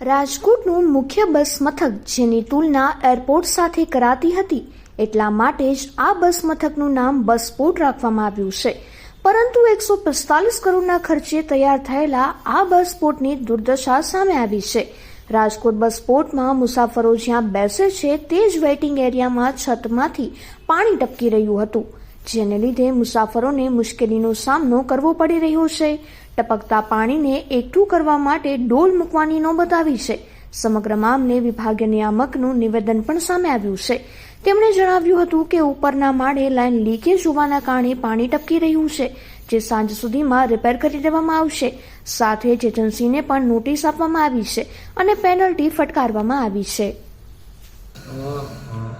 રાજકોટનું મુખ્ય બસ મથક, જેની તુલના એરપોર્ટ સાથે કરાતી હતી, એટલા માટે જ આ બસ મથકનું નામ બસપોર્ટ રાખવામાં આવ્યું છે. પરંતુ એકસો પિસ્તાલીસ કરોડના ખર્ચે તૈયાર થયેલા આ બસપોર્ટની દુર્દશા સામે આવી છે. રાજકોટ બસપોર્ટમાં મુસાફરો જ્યાં બેસે છે, તે જ વેઇટિંગ એરિયામાં છતમાંથી પાણી ટપકી રહ્યું હતું, જેને લીધે મુસાફરોને મુશ્કેલીનો સામનો કરવો પડી રહ્યો છે. ટપકતા પાણીને એકઠું કરવા માટે ડોલ મૂકવાની નોબત આવી છે. સમગ્ર મામલે વિભાગીય નિયામકનું નિવેદન પણ સામે આવ્યું છે. તેમણે જણાવ્યું હતું કે ઉપરના માળે લાઇન લીકેજ હોવાના કારણે પાણી ટપકી રહ્યું છે, જે સાંજ સુધીમાં રિપેર કરી દેવામાં આવશે. સાથે જ એજન્સીને પણ નોટિસ આપવામાં આવી છે અને પેનલ્ટી ફટકારવામાં આવી છે.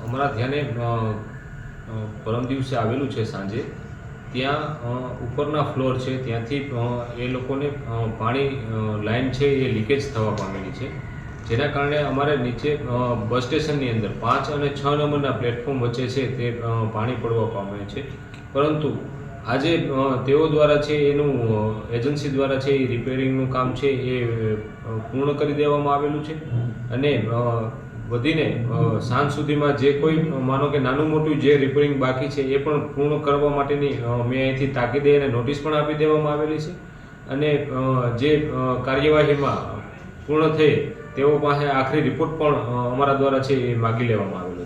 અમારા ધ્યાને પરમ દિવસે આવેલું છે સાંજે. ત્યાં ઉપરના ફ્લોર છે ત્યાંથી એ લોકોને પાણી લાઇન લાઈન છે એ લીકેજ થવા પામેલી છે. જેના કારણે અમારે નીચે બસ સ્ટેશનની અંદર પાંચ અને છ નંબરના પ્લેટફોર્મ વચ્ચે છે તે પાણી પડવા પામે છે. પરંતુ આજે તેઓ દ્વારા છે એનું એજન્સી દ્વારા છે એ રિપેરિંગનું કામ છે એ પૂર્ણ કરી દેવામાં આવેલું છે. અને વધીને સાંજ સુધીમાં જે કોઈ માનો કે નાનું મોટું જે રિપેરિંગ બાકી છે એ પણ પૂર્ણ કરવા માટેની મેં અહીંથી તાકીદે અને નોટિસ પણ આપી દેવામાં આવેલી છે. અને જે કાર્યવાહીમાં પૂર્ણ થઈ તેઓ પાસે આખરી રિપોર્ટ પણ અમારા દ્વારા છે એ માગી લેવામાં આવે.